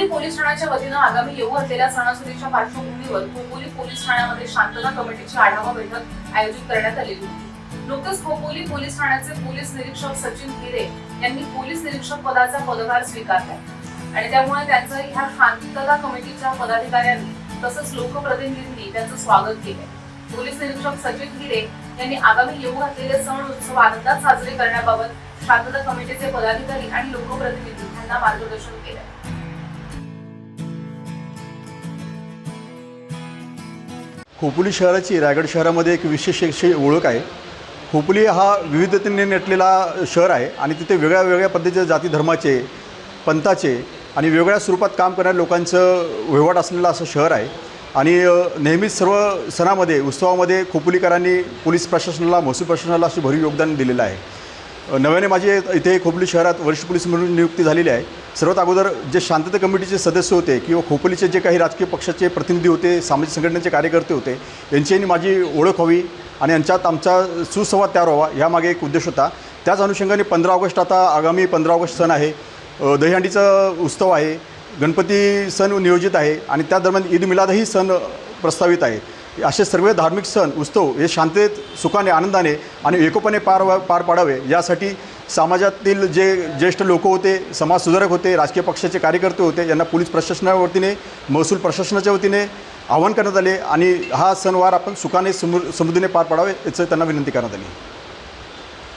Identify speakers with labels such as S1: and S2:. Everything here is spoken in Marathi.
S1: खोपोली पोलीस ठाण्याच्या वतीनं आगामी येऊ असलेल्या सणासुदीच्या पार्श्वभूमीवर खोपोली पोलीस ठाण्यामध्ये शांतता कमिटीची आढावा बैठक आयोजित करण्यात आली होती. नुकतेच खोपोली पोलीस ठाण्याचे पोलीस निरीक्षक सचिन हिरे यांनी पोलीस निरीक्षक पदाचा पदभार स्वीकारला. आणि त्यामुळे त्यांचं ह्या शांतता कमिटीच्या पदाधिकाऱ्यांनी तसंच लोकप्रतिनिधींनी त्यांचं स्वागत केलं. पोलीस निरीक्षक सचिन हिरे यांनी आगामी येऊ घातलेले सण उत्सव आनंदात साजरे करण्याबाबत शांतता कमिटीचे पदाधिकारी आणि लोकप्रतिनिधी यांना मार्गदर्शन केलं.
S2: खोपोली शहराची रायगड शहरामध्ये एक विशेष अशी ओळख आहे. खोपोली हा विविधतेने नटलेला शहर आहे आणि तिथे वेगळ्या वेगळ्या पद्धतीचे जाती धर्माचे पंथाचे आणि वेगळ्या स्वरूपात काम करणाऱ्या लोकांचं व्यवहार असलेलं असं शहर आहे. आणि नेहमीच सर्व सणामध्ये उत्सवामध्ये खोपोलीकरांनी पोलीस प्रशासनाला महसूल प्रशासनाला असे भरीव योगदान दिलेलं आहे. नव्याने माझी इथे खोपोली शहरात वरिष्ठ पोलीस म्हणून नियुक्ती झालेली आहे. सर्वात अगोदर जे शांतता कमिटीचे सदस्य होते किंवा खोपोलीचे जे काही राजकीय पक्षाचे प्रतिनिधी होते सामाजिक संघटनेचे कार्यकर्ते होते यांच्यानी माझी ओळख व्हावी आणि यांच्यात आमचा सुसंवाद तयार व्हावा यामागे एक उद्देश होता. त्याच अनुषंगाने पंधरा ऑगस्ट आता आगामी पंधरा ऑगस्ट सण आहे. दहीहंडीचा उत्सव आहे. गणपती सण नियोजित आहे आणि त्या दरम्यान ईद मिलादही सण प्रस्तावित आहे. असे सर्व धार्मिक सण उत्सव हे शांततेत सुखाने आनंदाने आणि एकोपणे पार पार पाडावे. यासाठी समाजातील जे ज्येष्ठ लोक होते समाजसुधारक होते राजकीय पक्षाचे कार्यकर्ते होते यांना पोलीस प्रशासनाच्या वतीने महसूल प्रशासनाच्या वतीने आवाहन करण्यात आले आणि हा सणवार आपण सुखाने समृ समृद्धीने पार पाडावे याचं त्यांना विनंती करण्यात आली.